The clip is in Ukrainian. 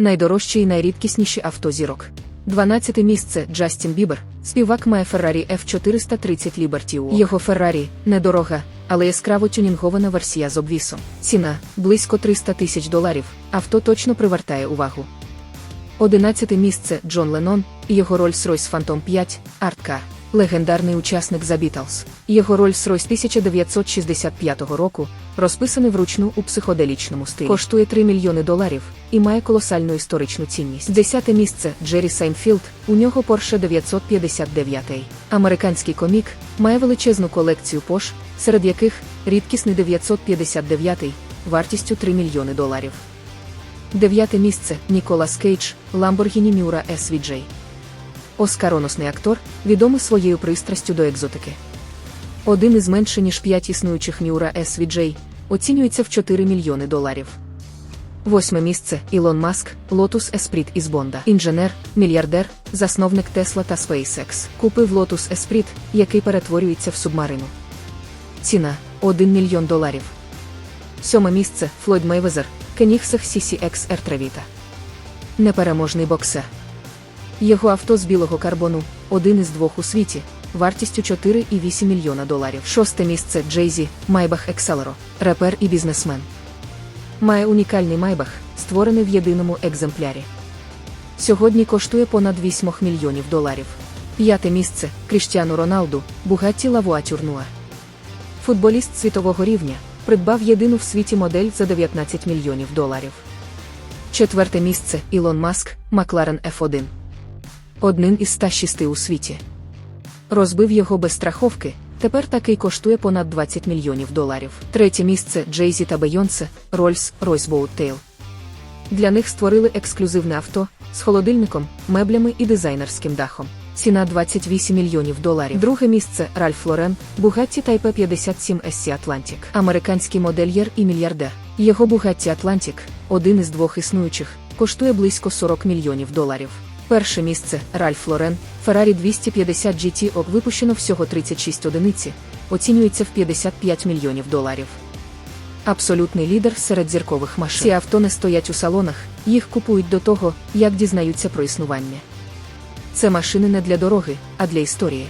Найдорожчі і найрідкісніші авто зірок. 12 місце Джастін Бібер. Співак має Ferrari F430 Liberty UO. Його Ferrari – недорога, але яскраво тюнінгована версія з обвісом. Ціна – близько 300 тисяч доларів. Авто точно привертає увагу. 11 місце Джон Леннон його Rolls-Royce Phantom 5 Art. Легендарний учасник The Beatles. Його Rolls-Royce 1965 року, розписаний вручну у психоделічному стилі. Коштує 3 мільйони доларів і має колосальну історичну цінність. Десяте місце Джері Сайнфілд, у нього Porsche 959. Американський комік має величезну колекцію Porsche, серед яких рідкісний 959 вартістю 3 мільйони доларів. Дев'яте місце Ніколас Кейдж, Lamborghini Miura SVJ. Оскароносний актор, відомий своєю пристрастю до екзотики. Один із менше ніж п'ять існуючих Miura SVJ оцінюється в 4 мільйони доларів. Восьме місце Ілон Маск, Lotus Esprit із Бонда. Інженер, мільярдер, засновник Tesla та SpaceX. Купив Lotus Esprit, який перетворюється в субмарину. Ціна 1 мільйон доларів. Сьоме місце Флойд Мейвезер, Кенігсех CCX Ертравіта. Непереможний боксер. Його авто з білого карбону один із двох у світі, вартістю 4,8 мільйона доларів. Шосте місце Джейзі, Майбах Екселеро, репер і бізнесмен. Має унікальний майбах, створений в єдиному екземплярі. Сьогодні коштує понад 8 мільйонів доларів. П'яте місце Кріштіану Роналду, Бугатті Лавуатюр Нуа. Футболіст світового рівня придбав єдину в світі модель за 19 мільйонів доларів. Четверте місце Ілон Маск, Макларен F1. Одним із 106 у світі. Розбив його без страховки, тепер такий коштує понад 20 мільйонів доларів. Третє місце Джейзі та Бейонсе, Royce Boattail. Для них створили ексклюзивне авто з холодильником, меблями і дизайнерським дахом. Ціна 28 мільйонів доларів. Друге місце Ральф Лорен, Bugatti Type 57 SC Atlantic. Американський модельєр і мільярдер. Його Bugatti Atlantic, один із двох існуючих, коштує близько 40 мільйонів доларів. Перше місце Ральф Лорен, Ferrari 250 GT випущено всього 36 одиниці, оцінюється в 55 мільйонів доларів. Абсолютний лідер серед зіркових машин. Ці авто не стоять у салонах, їх купують до того, як дізнаються про існування. Це машини не для дороги, а для історії.